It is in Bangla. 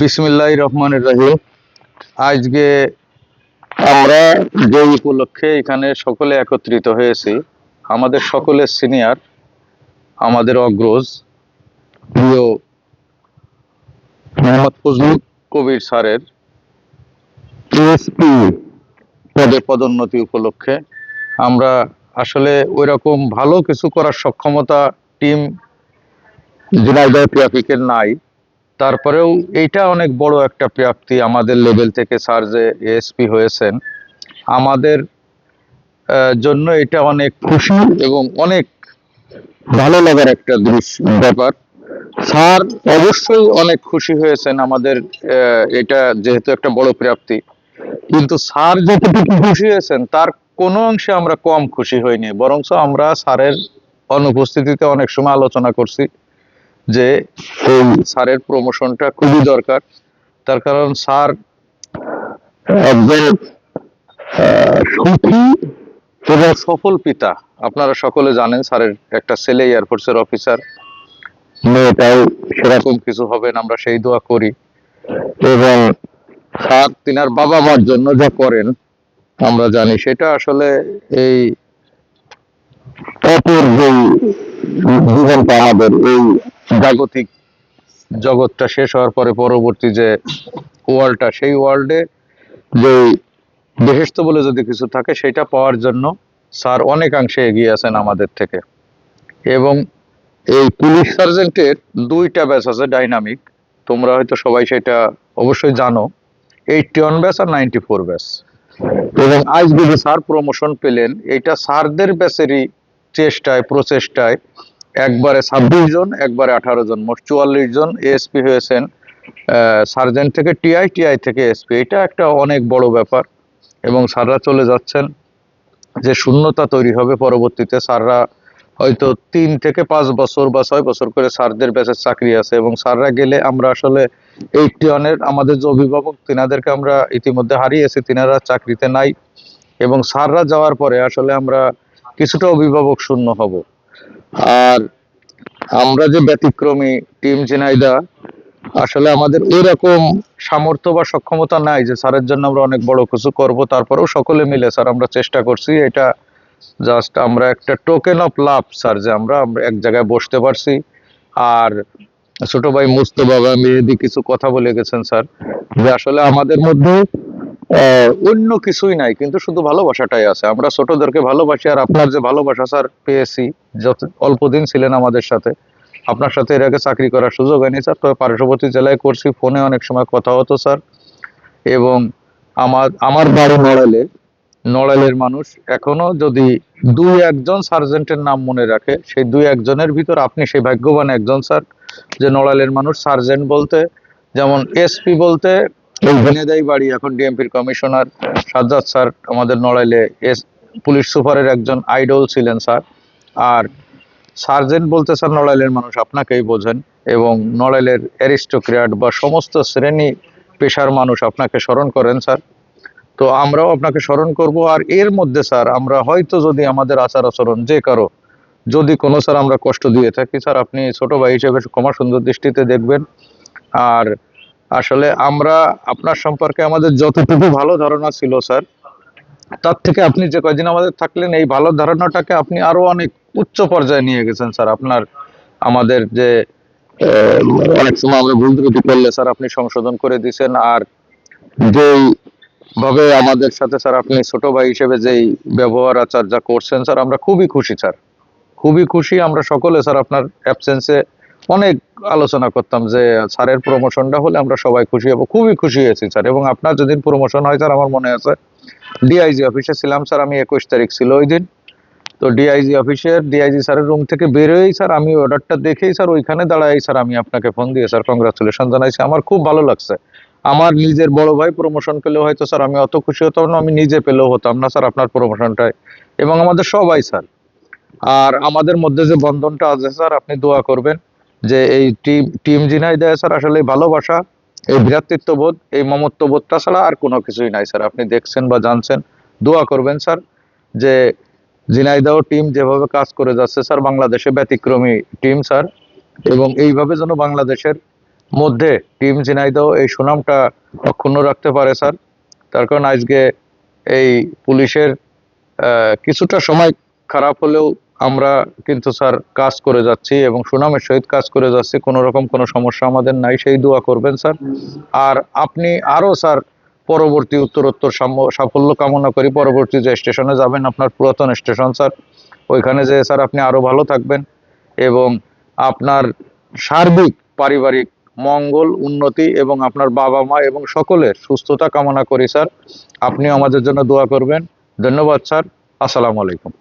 বিসমিল্লাহ রহমানের রহিম। আজকে আমরা যে উপলক্ষে এখানে সকলে একত্রিত হয়েছি, আমাদের সকলের সিনিয়র, আমাদের অগ্রজ, প্রিয় মোহাম্মদ ফজলুল কবির স্যারের পিএসপি পদে পদোন্নতি উপলক্ষে আমরা আসলে ওই রকম ভালো কিছু করার সক্ষমতা টিম ঝিনাইদহ ট্রাফিকের নাই। তারপরেও এইটা অনেক বড় একটা প্রাপ্তি আমাদের লেভেল থেকে স্যার যে এএসপি হয়েছেন। আমাদের জন্য এটা অনেক খুশি এবং অনেক ভালো লাগার একটা দৃশ্য ব্যাপার। স্যার অবশ্যই অনেক খুশি হয়েছেন আমাদের এটা যেহেতু একটা বড় প্রাপ্তি। কিন্তু স্যার যতটুকু খুশি হয়েছেন, তার কোনো অংশে আমরা কম খুশি হইনি। বরঞ্চ আমরা স্যারের অনুপস্থিতিতে অনেক সময় আলোচনা করছি। যে এই স্যারের প্রমোশনটা খুবই দরকার। তার কারণ স্যার একজন সুখী এবং সফল পিতা। আপনারা সকলে জানেন স্যারের একটা ছেলে এয়ারফোর্সের অফিসার মেয়েটাও সেরকম কিছু হবেন আমরা সেই দোয়া করি। এবং স্যার তিনার বাবা মার জন্য যা করেন আমরা জানি সেটা আসলে এই অপর যে জীবনটা আমাদের এই জাগতিক জগৎটা শেষ হওয়ার পরে পরবর্তী যে ওয়ার্ল্ডটা সেই ওয়ার্ল্ডে যে বেহেস্ত বলে যদি কিছু থাকে, সেটা পাওয়ার জন্য স্যার অনেকাংশে এগিয়ে আছেন আমাদের থেকে। এবং এই পুলিশ সার্জেন্টের দুইটা ব্যাচ আছে ডাইনামিক তোমরা হয়তো সবাই সেটা অবশ্যই জানো। এইটটি ওয়ান ব্যাচ আর নাইনটি ফোর ব্যাচ এবং আজ যদি স্যার প্রমোশন পেলেন, এটা স্যারদের ব্যাচেরই চেষ্টায়, প্রচেষ্টায় একবারে ছাব্বিশ জন, একবারে আঠারো জন, মোট চুয়াল্লিশ জন এএসপি হয়েছেন। সার্জেন্ট থেকে টিআই টিআই থেকে এসপি এটা একটা অনেক বড় ব্যাপার এবং সাররা চলে যাচ্ছেন যে শূন্যতা তৈরি হবে পরবর্তীতে। স্যাররা হয়তো তিন থেকে পাঁচ বছর বা ছয় বছর করে স্যারদের ব্যাচের চাকরি আছে এবং স্যাররা গেলে আমরা আসলে এইটটি ওয়ানের আমাদের যে অভিভাবক, তিনাদেরকে আমরা ইতিমধ্যে হারিয়েছি, তিনারা চাকরিতে নাই এবং স্যাররা যাওয়ার পরে আসলে আমরা কিছুটা অভিভাবক শূন্য হব। আর আমরা যে ব্যতিক্রমী টিম ঝিনাইদা, আসলে আমাদের এরকম সামর্থ্য বা সক্ষমতা নাই যে স্যারের জন্য আমরা অনেক বড় কিছু করব, তারপরেও সকলে মিলে স্যার আমরা চেষ্টা করছি। এটা জাস্ট আমরা একটা টোকেন অফ লাভ স্যার, যে আমরা এক জায়গায় বসতে পারছি। আর ছোট ভাই মুস্তফা বা মেহেদি কিছু কথা বলে গেছেন, স্যার, যে আসলে আমাদের মধ্যে অন্য কিছুই নাই, কিন্তু শুধু ভালোবাসাটাই আছে। আমরা ছোটদেরকে ভালোবাসি আর আপনার যে ভালোবাসা স্যার পেয়েছি, যত অল্প দিন ছিলেন আমাদের সাথে, আপনার সাথে এর আগে চাকরি করার সুযোগ হয়নি স্যার, তবে পার্শ্ববর্তী জেলায় করছি, ফোনে অনেক সময় কথা হতো স্যার। এবং আমার আমার বাড়ি নড়াইলে, নড়াইলের মানুষ এখনও যদি দুই একজন সার্জেন্টের নাম মনে রাখে, সেই দুই একজনের ভিতর আপনি সেই ভাগ্যবান একজন স্যার। যে নড়ালের মানুষ সার্জেন্ট বলতে, যেমন এসপি বলতে বাড়ি, এখন ডিএমপির কমিশনার সাজ্জাদ স্যার আমাদের নড়াইলে এস পুলিশ সুপারের একজন আইডল ছিলেন স্যার। আর সার্জেন্ট বলতে স্যার নড়াইলের মানুষ আপনাকেই বোঝেন এবং নড়াইলের অ্যারিস্টোক্র্যাট বা সমস্ত শ্রেণি পেশার মানুষ আপনাকে স্মরণ করেন স্যার। তো আমরাও আপনাকে স্মরণ করব আর এর মধ্যে স্যার আমরা হয়তো যদি আমাদের আচার আচরণ যে কারও, যদি কোনো স্যার আমরা কষ্ট দিয়ে থাকি, স্যার আপনি ছোট ভাই হিসেবে ক্ষমা সুন্দর দৃষ্টিতে দেখবেন। আর আসলে আমরা আপনার সম্পর্কে আমাদের যতটুকু ভালো ধারণা ছিল, স্যার, তার থেকে আপনি যে কয়দিন আমাদের থাকলেন, এই ভালো ধারণাটাকে আপনি আরও অনেক উচ্চ পর্যায়ে নিয়ে গেছেন, স্যার। আপনার, আমাদের যে অনেক সময় আমরা ভুল ত্রুটি করলে, স্যার, আপনি সংশোধন করে দিয়েছেন আর যেই ভাবে আমাদের সাথে, স্যার, আপনি ছোট ভাই হিসেবে যেই ব্যবহার আচার যা করছেন, স্যার, আমরা খুবই খুশি, স্যার। খুবই খুশি আমরা সকলে, স্যার, আপনার অ্যাবসেন্সে অনেক আলোচনা করতাম যে, স্যারের প্রমোশনটা হলে আমরা সবাই খুশি হব। খুবই খুশি হয়েছি, স্যার। এবং আপনার যেদিন প্রমোশন হয়, স্যার, আমার মনে আছে ডিআইজি অফিসে ছিলাম, স্যার, আমি একুশ তারিখ ছিল ওই দিন। তো ডিআইজি অফিসের ডিআইজি স্যারের রুম থেকে বেরোই স্যার, আমি অর্ডারটা দেখেই, স্যার, ওইখানে দাঁড়াই, স্যার, আমি আপনাকে ফোন দিয়ে, স্যার কংগ্রাচুলেশন জানাইছি। আমার খুব ভালো লাগছে। আমার নিজের বড় ভাই প্রমোশন পেলেও হয়তো, স্যার, আমি অত খুশি হতাম না, আমি নিজে পেলেও হতাম না, স্যার, আপনার প্রমোশনটাই এবং আমাদের সবাই, স্যার। আর আমাদের মধ্যে যে বন্ধনটা আছে, স্যার, আপনি দোয়া করবেন। যে এই টিম টিম জিনাই দেয় স্যার আসলে ভালোবাসা, এই ভ্রাতৃত্ববোধ, এই মমত্ববোধটা ছাড়া আর কোনো কিছুই নাই স্যার আপনি দেখছেন বা জানছেন, দোয়া করবেন স্যার যে ঝিনাইদহ টিম যেভাবে কাজ করে যাচ্ছে স্যার বাংলাদেশে ব্যতিক্রমী টিম স্যার এবং এইভাবে যেন বাংলাদেশের মধ্যে টিম ঝিনাইদহ এই সুনামটা অক্ষুণ্ণ রাখতে পারে স্যার তার কারণ আজকে এই পুলিশের কিছুটা সময় খারাপ হলেও আমরা কিন্তু স্যার কাজ করে যাচ্ছি এবং সুনামের সহিত কাজ করে যাচ্ছি, কোনো রকম কোনো সমস্যা আমাদের নাই, সেই দোয়া করবেন স্যার। আর আপনি আরও স্যার পরবর্তী উত্তরোত্তর সাফল্য কামনা করি, পরবর্তী যে স্টেশনে যাবেন, আপনার পুরাতন স্টেশন স্যার, ওইখানে যে স্যার আপনি আরও ভালো থাকবেন এবং আপনার সার্বিক, পারিবারিক মঙ্গল, উন্নতি এবং আপনার বাবা মা এবং সকলের সুস্থতা কামনা করি স্যার। আপনি আমাদের জন্য দোয়া করবেন। ধন্যবাদ স্যার। আসসালামু আলাইকুম।